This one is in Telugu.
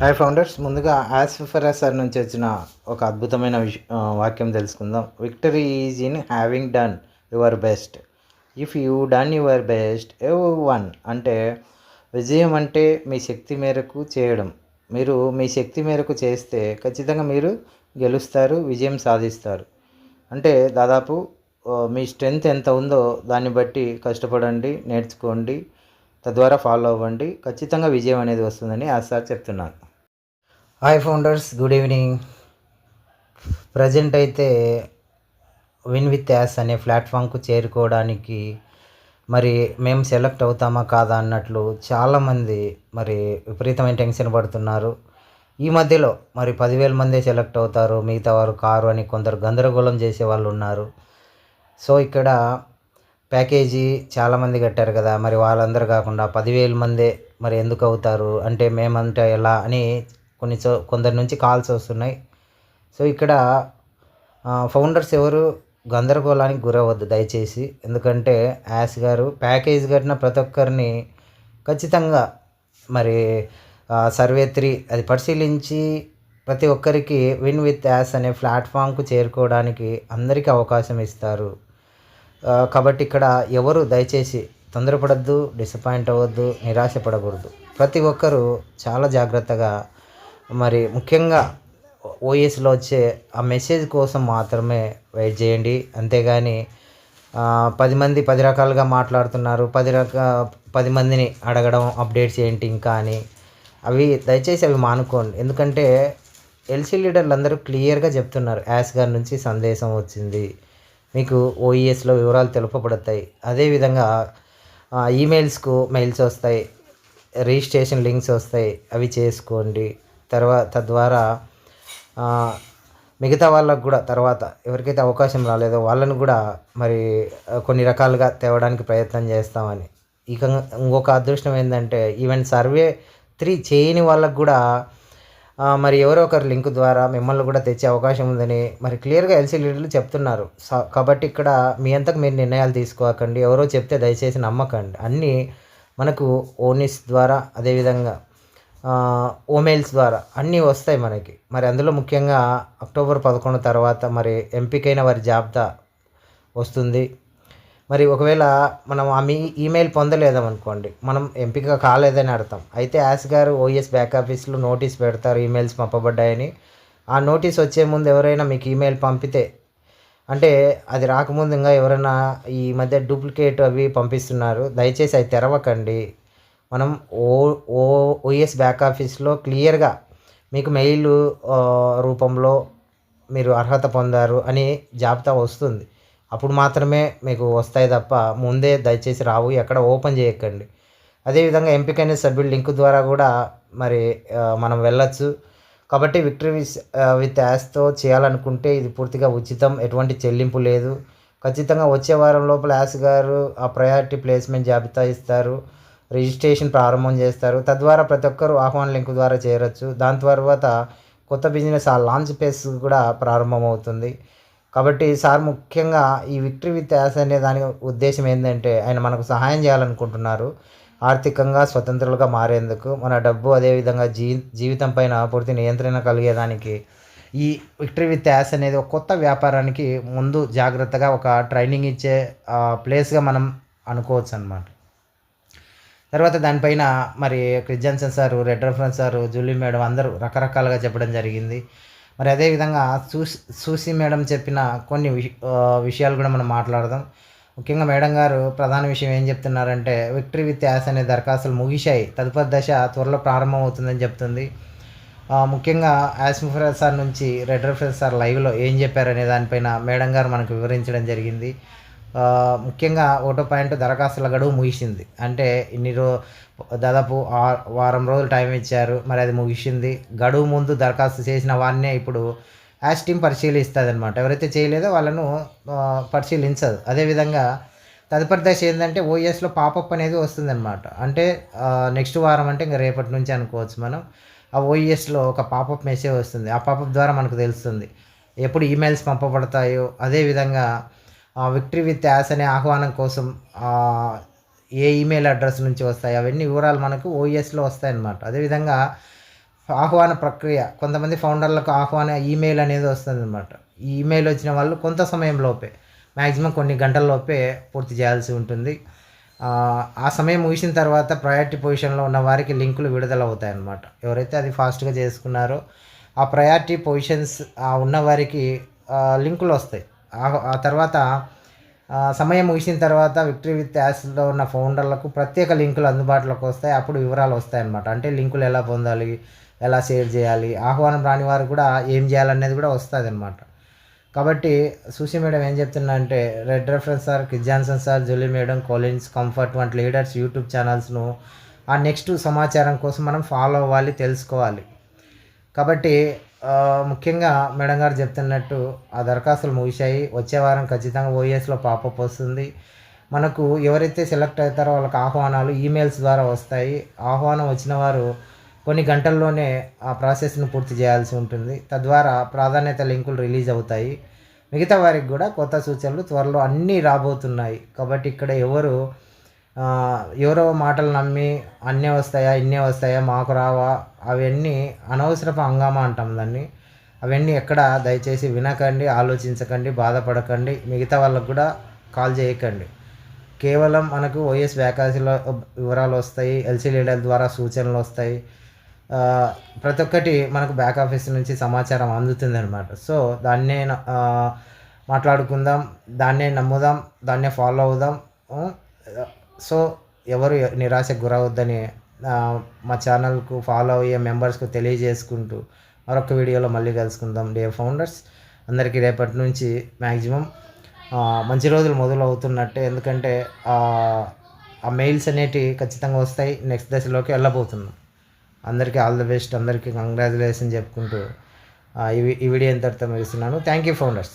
హాయ్ ఫౌండర్స్ ముందుగా యాజ్ ఫర్ సార్ నుంచి వచ్చిన ఒక అద్భుతమైన వాక్యం తెలుసుకుందాం. Victory is in having done your best if you done your best ever one అంటే విజయం అంటే మీ శక్తి మేరకు చేయడం. మీరు మీ శక్తి మేరకు చేస్తే ఖచ్చితంగా మీరు గెలుస్తారు విజయం సాధిస్తారు. అంటే దాదాపు మీ స్ట్రెంగ్త్ ఎంత ఉందో దాన్ని బట్టి కష్టపడండి నేర్చుకోండి తద్వారా ఫాలో అవ్వండి. ఖచ్చితంగా విజయం అనేది వస్తుందని ఆ సార్ చెప్తున్నాను hi founders good evening present అయితే విన్ విత్ యాస్ అనే ప్లాట్ఫామ్కు చేరుకోవడానికి మరి మేము సెలెక్ట్ అవుతామా కాదా అన్నట్లు చాలామంది మరి విపరీతమైన టెన్షన్ పడుతున్నారు. ఈ మధ్యలో మరి పదివేల మందే సెలెక్ట్ అవుతారు. మిగతా వారు కారు అని కొందరు గందరగోళం చేసే వాళ్ళు ఉన్నారు. సో ఇక్కడ ప్యాకేజీ చాలామంది కట్టారు కదా. మరి వాళ్ళందరూ కాకుండా పదివేల మందే మరి ఎందుకు అవుతారు? అంటే మేమంటే ఎలా అని కొన్ని కొందరి నుంచి కాల్స్ వస్తున్నాయి. సో ఇక్కడ ఫౌండర్స్ ఎవరు గందరగోళానికి గురవద్దు దయచేసి. ఎందుకంటే యాస్ గారు ప్యాకేజ్ కట్టిన ప్రతి ఒక్కరిని ఖచ్చితంగా మరి సర్వే త్రీ అది పరిశీలించి ప్రతి ఒక్కరికి విన్ విత్ యాస్ అనే ప్లాట్ఫామ్కు చేరుకోవడానికి అందరికీ అవకాశం ఇస్తారు. కాబట్టి ఇక్కడ ఎవరు దయచేసి తొందరపడద్దు డిసప్పాయింట్ అవ్వద్దు నిరాశపడకూడదు. ప్రతి ఒక్కరూ చాలా జాగ్రత్తగా మరి ముఖ్యంగా ఓఎస్లో వచ్చే ఆ మెసేజ్ కోసం మాత్రమే వెయిట్ చేయండి. అంతేగాని పది మంది పది రకాలుగా మాట్లాడుతున్నారు. పది రక పది మందిని అడగడం అప్డేట్స్ ఏంటి ఇంకా అని. అవి దయచేసి అవి మానుకోండి. ఎందుకంటే ఎల్సీ లీడర్లు అందరూ క్లియర్గా చెప్తున్నారు. యాస్ గారి నుంచి సందేశం వచ్చింది. మీకు ఓఈఎస్లో వివరాలు తెలుపబడతాయి. అదేవిధంగా ఈమెయిల్స్కు మెయిల్స్ వస్తాయి. రిజిస్ట్రేషన్ లింక్స్ వస్తాయి. అవి చేసుకోండి. తర్వాత తద్వారా మిగతా వాళ్ళకు కూడా తర్వాత ఎవరికైతే అవకాశం రాలేదో వాళ్ళని కూడా మరి కొన్ని రకాలుగా తేవడానికి ప్రయత్నం చేస్తామని. ఇక ఇంకొక అదృష్టం ఏంటంటే ఈవెన్ సర్వే త్రీ చేయని వాళ్ళకు కూడా మరి ఎవరో ఒకరు లింక్ ద్వారా మిమ్మల్ని కూడా తెచ్చే అవకాశం ఉందని మరి క్లియర్గా ఎల్సీ లీడర్లు చెప్తున్నారు. కాబట్టి ఇక్కడ మీ అంతకు మీరు నిర్ణయాలు తీసుకోకండి ఎవరో చెప్తే దయచేసి నమ్మకండి. అన్నీ మనకు ఓనిస్ ద్వారా అదేవిధంగా ఓమెయిల్స్ ద్వారా అన్నీ వస్తాయి మనకి. మరి అందులో ముఖ్యంగా అక్టోబర్ పదకొండు తర్వాత మరి ఎంపికైన వారి జాబితా వస్తుంది. మరి ఒకవేళ మనం ఆ మీ ఈమెయిల్ పొందలేదనుకోండి మనం ఎంపిక కాలేదని అర్థం. అయితే యాస్ గారు ఓఎస్ బ్యాక్ ఆఫీస్లో నోటీస్ పెడతారు ఈమెయిల్స్ పంపబడ్డాయని. ఆ నోటీస్ వచ్చే ముందు ఎవరైనా మీకు ఈమెయిల్ పంపితే అంటే అది రాకముందు ఇంకా ఎవరైనా ఈ మధ్య డూప్లికేట్ అవి పంపిస్తున్నారు దయచేసి అవి తెరవకండి. మనం ఓ ఓ ఓఎస్ బ్యాక్ ఆఫీస్లో క్లియర్గా మీకు మెయిల్ రూపంలో మీరు అర్హత పొందారు అని జాబితా వస్తుంది. అప్పుడు మాత్రమే మీకు వస్తాయి తప్ప ముందే దయచేసి రావు ఎక్కడ ఓపెన్ చేయకండి. అదేవిధంగా ఎంపికైన సభ్యుల లింక్ ద్వారా కూడా మరి మనం వెళ్ళచ్చు. కాబట్టి విక్టరీ విస్ విత్ యాస్తో చేయాలనుకుంటే ఇది పూర్తిగా ఉచితం ఎటువంటి చెల్లింపు లేదు. ఖచ్చితంగా వచ్చే వారం లోపల యాస్ గారు ఆ ప్రయారిటీ ప్లేస్మెంట్ జాబితా ఇస్తారు. రిజిస్ట్రేషన్ ప్రారంభం చేస్తారు. తద్వారా ప్రతి ఒక్కరు ఆహ్వాన లింక్ ద్వారా చేరొచ్చు. దాని తర్వాత కొత్త బిజినెస్ ఆ లాంచ్ పేస్ కూడా ప్రారంభమవుతుంది. కాబట్టి సార్ ముఖ్యంగా ఈ విక్టరీ విత్ యాస్ అనే దాని ఉద్దేశం ఏంటంటే ఆయన మనకు సహాయం చేయాలనుకుంటున్నారు. ఆర్థికంగా స్వతంత్రులుగా మారేందుకు మన డబ్బు అదేవిధంగా జీ జీవితం పైన పూర్తి నియంత్రణ కలిగేదానికి ఈ విక్టరీ విత్ యాస్ అనేది ఒక కొత్త వ్యాపారానికి ముందు జాగ్రత్తగా ఒక ట్రైనింగ్ ఇచ్చే ప్లేస్గా మనం అనుకోవచ్చు అనమాట తర్వాత దానిపైన మరి Chris sir red reference sir Julie madam అందరూ రకరకాలుగా చెప్పడం జరిగింది. మరి అదేవిధంగా సూసి సూసి మేడం చెప్పిన కొన్ని విష విషయాలు కూడా మనం మాట్లాడదాం. ముఖ్యంగా మేడం గారు ప్రధాన విషయం ఏం చెప్తున్నారంటే విక్టరీ విత్ యాస్ అనే దరఖాస్తులు ముగిశాయి. తదుపరి దశ త్వరలో ప్రారంభమవుతుందని చెప్తుంది. ముఖ్యంగా యాస్మిఫర్ సార్ నుంచి రెడ్ రెఫరెన్స్ సార్ లైవ్లో ఏం చెప్పారనే దానిపైన మేడం గారు మనకు వివరించడం జరిగింది. ముఖ్యంగా ఒకటో పాయింట్ దరఖాస్తుల గడువు ముగిసింది. అంటే ఇన్ని రో దాదాపు వారం రోజులు టైం ఇచ్చారు. మరి అది ముగిసింది. గడువు ముందు దరఖాస్తు చేసిన వారినే ఇప్పుడు యాష్ టీమ్ పరిశీలిస్తుంది అనమాట ఎవరైతే చేయలేదో వాళ్ళను పరిశీలించదు. అదేవిధంగా తదుపరి దశ ఏంటంటే ఓఎస్లో పాపప్ అనేది వస్తుందన్నమాట. అంటే నెక్స్ట్ వారం అంటే ఇంకా రేపటి నుంచి అనుకోవచ్చు మనం. ఆ ఓఎస్లో ఒక పాపప్ మెసేజ్ వస్తుంది. ఆ పాపప్ ద్వారా మనకు తెలుస్తుంది. ఎప్పుడు ఈమెయిల్స్ పంపబడతాయో. అదేవిధంగా విక్టరీ విత్ యాస్ అనే ఆహ్వానం కోసం ఏ ఈమెయిల్ అడ్రస్ నుంచి వస్తాయి అవన్నీ వివరాలు మనకు ఓఎస్లో వస్తాయన్నమాట. అదేవిధంగా ఆహ్వాన ప్రక్రియ కొంతమంది ఫౌండర్లకు ఆహ్వాన ఈమెయిల్ అనేది వస్తుంది అనమాట ఈ ఈమెయిల్ వచ్చిన వాళ్ళు కొంత సమయం లోపే మ్యాక్సిమం కొన్ని గంటల లోపే పూర్తి చేయాల్సి ఉంటుంది. ఆ, సమయం ముగిసిన తర్వాత ప్రయారిటీ పొజిషన్లో ఉన్న వారికి లింకులు విడుదల అవుతాయి అన్నమాట ఎవరైతే అది ఫాస్ట్గా చేసుకున్నారో ఆ ప్రయారిటీ పొజిషన్స్ ఉన్న వారికి లింకులు వస్తాయి. ఆ- ఆ తర్వాత సమయం ముగిసిన తర్వాత విక్టరీ విత్ యాస్లో ఉన్న ఫౌండర్లకు ప్రత్యేక లింకులు అందుబాటులోకి వస్తాయి. అప్పుడు వివరాలు వస్తాయి అన్నమాట అంటే లింకులు ఎలా పొందాలి ఎలా షేర్ చేయాలి ఆహ్వానం రాని వారు కూడా ఏం చేయాలనేది కూడా వస్తుంది అనమాట కాబట్టి సుశీ మేడం ఏం చెప్తున్నా అంటే red reference sir కిజాన్సన్ sir Julie madam Collins comfort వంటి లీడర్స్ యూట్యూబ్ ఛానల్స్ను ఆ నెక్స్ట్ సమాచారం కోసం మనం ఫాలో అవ్వాలి తెలుసుకోవాలి. కాబట్టి ముఖ్యంగా మేడం గారు చెప్తున్నట్టు ఆ దరఖాస్తులు ముగిశాయి. వచ్చే వారం ఖచ్చితంగా ఓఎస్లో పాపప్ వస్తుంది. మనకు ఎవరైతే సెలెక్ట్ అవుతారో వాళ్ళకి ఆహ్వానాలు ఈమెయిల్స్ ద్వారా వస్తాయి. ఆహ్వానం వచ్చిన వారు కొన్ని గంటల్లోనే ఆ ప్రాసెస్ను పూర్తి చేయాల్సి ఉంటుంది. తద్వారా ప్రాధాన్యత లింకులు రిలీజ్ అవుతాయి. మిగతా వారికి కూడా కొత్త సూచనలు త్వరలో అన్నీ రాబోతున్నాయి. కాబట్టి ఇక్కడ ఎవరు ఎవరో మాటలు నమ్మి అన్నీ వస్తాయా ఇన్నే వస్తాయా మాకు రావా అవన్నీ అనవసరపు హంగామా అంటాం దాన్ని. అవన్నీ ఎక్కడ? దయచేసి వినకండి ఆలోచించకండి బాధపడకండి మిగతా వాళ్ళకు కూడా కాల్ చేయకండి. కేవలం మనకు ఓఎస్ వ్యాకాన్సీలో వివరాలు వస్తాయి ఎల్సీ లీడర్ ద్వారా సూచనలు వస్తాయి. ప్రతి ఒక్కటి మనకు బ్యాక్ ఆఫీస్ నుంచి సమాచారం అందుతుంది అనమాట సో దాన్నే మాట్లాడుకుందాం దాన్నే నమ్ముదాం దాన్నే ఫాలో అవుదాం సో ఎవరు నిరాశకు గురవద్దని మా ఛానల్కు ఫాలో అయ్యే మెంబర్స్కు తెలియజేసుకుంటూ మరొక వీడియోలో మళ్ళీ కలుసుకుందాం. డే ఫౌండర్స్ అందరికీ రేపటి నుంచి మ్యాక్సిమం మంచి రోజులు మొదలు అవుతున్నట్టే ఎందుకంటే ఆ, మెయిల్స్ అనేటివి ఖచ్చితంగా వస్తాయి. నెక్స్ట్ దశలోకి వెళ్ళబోతున్నాం. అందరికీ ఆల్ ది బెస్ట్. అందరికీ కంగ్రాచులేషన్ చెప్పుకుంటూ ఈ ఈ వీడియో ఇంతటితో ముగిస్తున్నాను. Thank you founders.